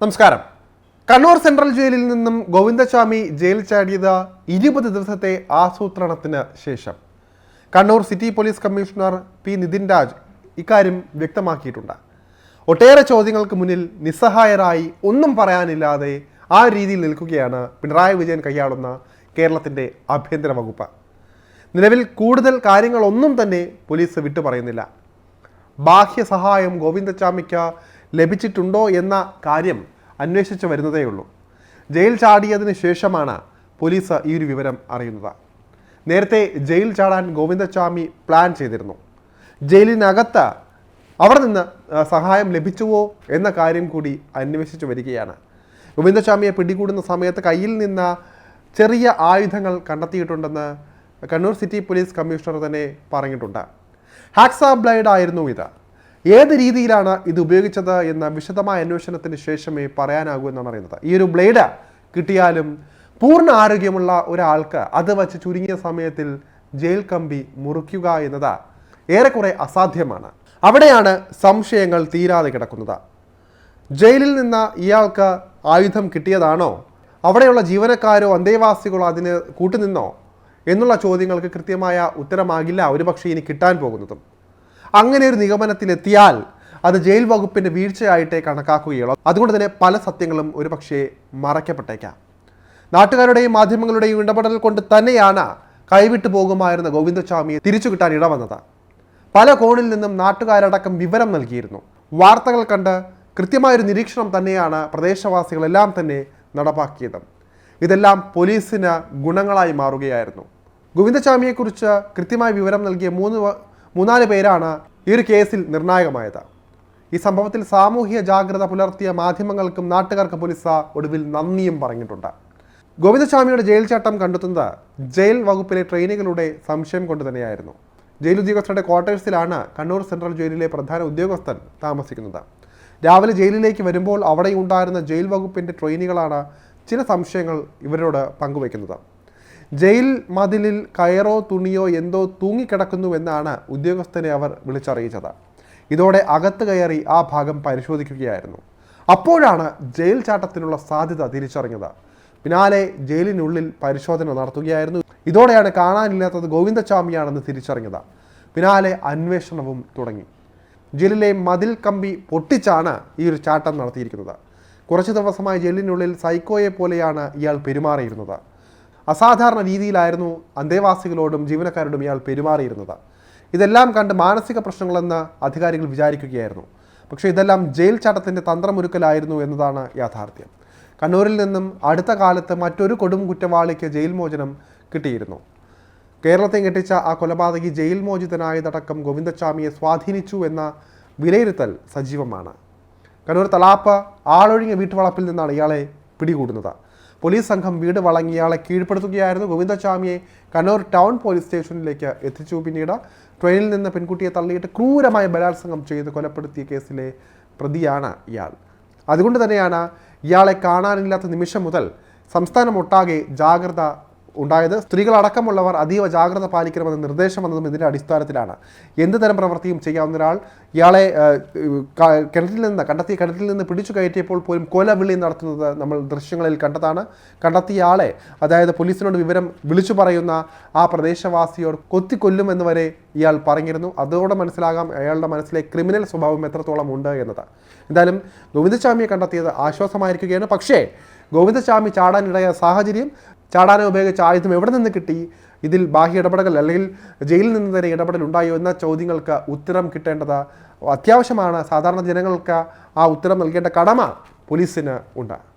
നമസ്കാരം. കണ്ണൂർ സെൻട്രൽ ജയിലിൽ നിന്നും ഗോവിന്ദസ്വാമി ജയിൽ ചാടിയത് ഇരുപത് ദിവസത്തെ ആസൂത്രണത്തിന് ശേഷം. Kannur city police commissioner P Nithin Raj ഇക്കാര്യം വ്യക്തമാക്കിയിട്ടുണ്ട്. ഒട്ടേറെ ചോദ്യങ്ങൾക്ക് മുന്നിൽ നിസ്സഹായരായി ഒന്നും പറയാനില്ലാതെ ആ രീതിയിൽ നിൽക്കുകയാണ് പിണറായി വിജയൻ കൈയാളുന്ന കേരളത്തിന്റെ ആഭ്യന്തര വകുപ്പ്. നിലവിൽ കൂടുതൽ കാര്യങ്ങളൊന്നും തന്നെ പോലീസ് വിട്ടു പറയുന്നില്ല ബാഹ്യ സഹായം ഗോവിന്ദച്ചാമിക്ക് ലഭിച്ചിട്ടുണ്ടോ എന്ന കാര്യം അന്വേഷിച്ച് വരുന്നതേ ഉള്ളൂ ജയിൽ ചാടിയതിന് ശേഷമാണ് പോലീസ് ഈ ഒരു വിവരം അറിയുന്നത്. നേരത്തെ ജയിൽ ചാടാൻ ഗോവിന്ദസ്വാമി പ്ലാൻ ചെയ്തിരുന്നു. ജയിലിനകത്ത് അവിടെ നിന്ന് സഹായം ലഭിച്ചുവോ എന്ന കാര്യം കൂടി അന്വേഷിച്ചു വരികയാണ്. ഗോവിന്ദസ്വാമിയെ പിടികൂടുന്ന സമയത്ത് കയ്യിൽ നിന്ന് ചെറിയ ആയുധങ്ങൾ കണ്ടെത്തിയിട്ടുണ്ടെന്ന് കണ്ണൂർ സിറ്റി പോലീസ് കമ്മീഷണർ തന്നെ പറഞ്ഞിട്ടുണ്ട്. ഹാക്സാ ബ്ലൈഡ് ആയിരുന്നു ഇത്. ഏത് രീതിയിലാണ് ഇത് ഉപയോഗിച്ചത് എന്ന വിശദമായ അന്വേഷണത്തിന് ശേഷമേ പറയാനാകൂ എന്നാണ് അറിയുന്നത്. ഈ ഒരു ബ്ലേഡ് കിട്ടിയാലും പൂർണ ആരോഗ്യമുള്ള ഒരാൾക്ക് അത് വച്ച് ചുരുങ്ങിയ സമയത്തിൽ ജയിൽ കമ്പി മുറിക്കുക എന്നത് ഏറെക്കുറെ അസാധ്യമാണ്. അവിടെയാണ് സംശയങ്ങൾ തീരാതെ കിടക്കുന്നത്. ജയിലിൽ നിന്ന് ഇയാൾക്ക് ആയുധം കിട്ടിയതാണോ? അവിടെയുള്ള ജീവനക്കാരോ അന്തേവാസികളോ അതിന് കൂട്ടുനിന്നോ? എന്നുള്ള ചോദ്യങ്ങൾക്ക് കൃത്യമായ ഉത്തരമാകില്ല. ഒരുപക്ഷെ ഇനി കിട്ടാൻ പോകുന്നതും. അങ്ങനെ ഒരു നിഗമനത്തിലെത്തിയാൽ അത് ജയിൽ വകുപ്പിന്റെ വീഴ്ചയായിട്ടേ കണക്കാക്കുകയുള്ളൂ. അതുകൊണ്ട് തന്നെ പല സത്യങ്ങളും ഒരുപക്ഷെ മറയ്ക്കപ്പെട്ടേക്കാം. നാട്ടുകാരുടെയും മാധ്യമങ്ങളുടെയും ഇടപെടൽ കൊണ്ട് തന്നെയാണ് കൈവിട്ടു പോകുമായിരുന്ന ഗോവിന്ദസ്വാമിയെ തിരിച്ചു കിട്ടാൻ ഇടവന്നത്. പല കോണിൽ നിന്നും നാട്ടുകാരടക്കം വിവരം നൽകിയിരുന്നു. വാർത്തകൾ കണ്ട് കൃത്യമായൊരു നിരീക്ഷണം തന്നെയാണ് പ്രദേശവാസികളെല്ലാം തന്നെ നടപ്പാക്കിയത്. ഇതെല്ലാം പോലീസിന് ഗുണങ്ങളായി മാറുകയായിരുന്നു. ഗോവിന്ദസ്വാമിയെക്കുറിച്ച് കൃത്യമായ വിവരം നൽകിയ മൂന്ന് മൂന്നാൽ പേരാണ് ഈ ഒരു കേസിൽ നിർണായകമായത്. ഈ സംഭവത്തിൽ സാമൂഹിക ജാഗ്രത പുലർത്തിയ മാധ്യമങ്ങൾക്കും നാട്ടുകാർക്ക് പോലീസ് ഒടുവിൽ നന്ദിയും പറഞ്ഞിട്ടുണ്ട്. ഗോവിന്ദസ്വാമിയുടെ ജയിൽ ചട്ടം കണ്ടെത്തുന്നത് ജയിൽ വകുപ്പിലെ ട്രെയിനുകളുടെ സംശയം കൊണ്ട് തന്നെയായിരുന്നു. ജയിൽ ഉദ്യോഗസ്ഥരുടെ ക്വാർട്ടേഴ്സിലാണ് കണ്ണൂർ സെൻട്രൽ ജയിലിലെ പ്രധാന ഉദ്യോഗസ്ഥൻ താമസിക്കുന്നത്. രാവിലെ ജയിലിലേക്ക് വരുമ്പോൾ അവിടെ ഉണ്ടായിരുന്ന ജയിൽ വകുപ്പിന്റെ ട്രെയിനുകളാണ് ചില സംശയങ്ങൾ ഇവരോട് പങ്കുവയ്ക്കുന്നത്. ജയിൽ മതിലിൽ കയറോ തുണിയോ എന്തോ തൂങ്ങിക്കിടക്കുന്നുവെന്നാണ് ഉദ്യോഗസ്ഥനെ അവർ വിളിച്ചറിയിച്ചത്. ഇതോടെ അകത്ത് കയറി ആ ഭാഗം പരിശോധിക്കുകയായിരുന്നു. അപ്പോഴാണ് ജയിൽ ചാട്ടത്തിനുള്ള സാധ്യത തിരിച്ചറിഞ്ഞത്. പിന്നാലെ ജയിലിനുള്ളിൽ പരിശോധന നടത്തുകയായിരുന്നു. ഇതോടെയാണ് കാണാനില്ലാത്തത് ഗോവിന്ദസ്വാമിയാണെന്ന് തിരിച്ചറിഞ്ഞത്. പിന്നാലെ അന്വേഷണവും തുടങ്ങി. ജയിലിലെ മതിൽ കമ്പി പൊട്ടിച്ചാണ് ഈ ഒരു ചാട്ടം നടത്തിയിരിക്കുന്നത്. കുറച്ച് ദിവസമായി ജയിലിനുള്ളിൽ സൈക്കോയെ പോലെയാണ് ഇയാൾ പെരുമാറിയിരുന്നത്. അസാധാരണ രീതിയിലായിരുന്നു അന്തേവാസികളോടും ജീവനക്കാരോടും ഇയാൾ പെരുമാറിയിരുന്നത്. ഇതെല്ലാം കണ്ട് മാനസിക പ്രശ്നങ്ങളെന്ന് അധികാരികൾ വിചാരിക്കുകയായിരുന്നു. പക്ഷേ ഇതെല്ലാം ജയിൽ ചട്ടത്തിന്റെ തന്ത്രമൊരുക്കലായിരുന്നു എന്നതാണ് യാഥാർത്ഥ്യം. കണ്ണൂരിൽ നിന്നും അടുത്ത കാലത്ത് മറ്റൊരു കൊടും കുറ്റവാളിക്ക് ജയിൽ മോചനം കിട്ടിയിരുന്നു. കേരളത്തെ ഞെട്ടിച്ച ആ കൊലപാതകി ജയിൽ മോചിതനായതടക്കം ഗോവിന്ദസ്വാമിയെ സ്വാധീനിച്ചു എന്ന വിലയിരുത്തൽ സജീവമാണ്. കണ്ണൂർ തലാപ്പ് ആളൊഴിഞ്ഞ വീട്ടുവളപ്പിൽ നിന്നാണ് ഇയാളെ പിടികൂടുന്നത്. പോലീസ് സംഘം വീട് വളങ്ങിയയാളെ കീഴ്പ്പെടുത്തുകയായിരുന്നു ഗോവിന്ദസ്വാമിയെ. കണ്ണൂർ ടൗൺ പോലീസ് സ്റ്റേഷനിലേക്ക് എത്തിച്ചു. പിന്നീട് ട്രെയിനിൽ നിന്ന് പെൺകുട്ടിയെ തള്ളിയിട്ട് ക്രൂരമായ ബലാത്സംഗം ചെയ്ത് കൊലപ്പെടുത്തിയ കേസിലെ പ്രതിയാണ് ഇയാൾ. അതുകൊണ്ട് തന്നെയാണ് ഇയാളെ കാണാനില്ലാത്ത നിമിഷം മുതൽ സംസ്ഥാനമൊട്ടാകെ ജാഗ്രത ഉണ്ടായത്. സ്ത്രീകളടക്കമുള്ളവർ അതീവ ജാഗ്രത പാലിക്കണമെന്ന നിർദ്ദേശം വന്നതും ഇതിന്റെ അടിസ്ഥാനത്തിലാണ്. എന്ത് തരം പ്രവൃത്തിയും ചെയ്യാവുന്ന ഒരാൾ ഇയാളെ കിണറ്റിൽ നിന്ന് കണ്ടെത്തിയ കിണറ്റിൽ നിന്ന് പിടിച്ചു കയറ്റിയപ്പോൾ പോലും കൊലവിളി നടത്തുന്നത് നമ്മൾ ദൃശ്യങ്ങളിൽ കണ്ടതാണ്. കണ്ടെത്തിയ ആളെ അതായത് പോലീസിനോട് വിവരം വിളിച്ചു പറയുന്ന ആ പ്രദേശവാസിയോട് കൊത്തിക്കൊല്ലുമെന്ന് വരെ ഇയാൾ പറഞ്ഞിരുന്നു. അതോടെ മനസ്സിലാകാം അയാളുടെ മനസ്സിലെ ക്രിമിനൽ സ്വഭാവം എത്രത്തോളം ഉണ്ട് എന്നത്. എന്തായാലും ഗോവിന്ദസ്വാമിയെ കണ്ടെത്തിയത് ആശ്വാസമായിരിക്കുകയാണ്. പക്ഷേ ഗോവിന്ദസ്വാമി ചാടാനിടയ സാഹചര്യം ചാടാനെ ഉപയോഗിച്ച ആയുധം എവിടെ നിന്ന് കിട്ടി? ഇതിൽ ബാഹ്യ ഇടപെടൽ അല്ലെങ്കിൽ ജയിലിൽ നിന്ന് തന്നെ ഇടപെടൽ ഉണ്ടായോ എന്ന ചോദ്യങ്ങൾക്ക് ഉത്തരം കിട്ടേണ്ടത് അത്യാവശ്യമാണ്. സാധാരണ ജനങ്ങൾക്ക് ആ ഉത്തരം നൽകേണ്ട കടമ പോലീസിന് ഉണ്ട്.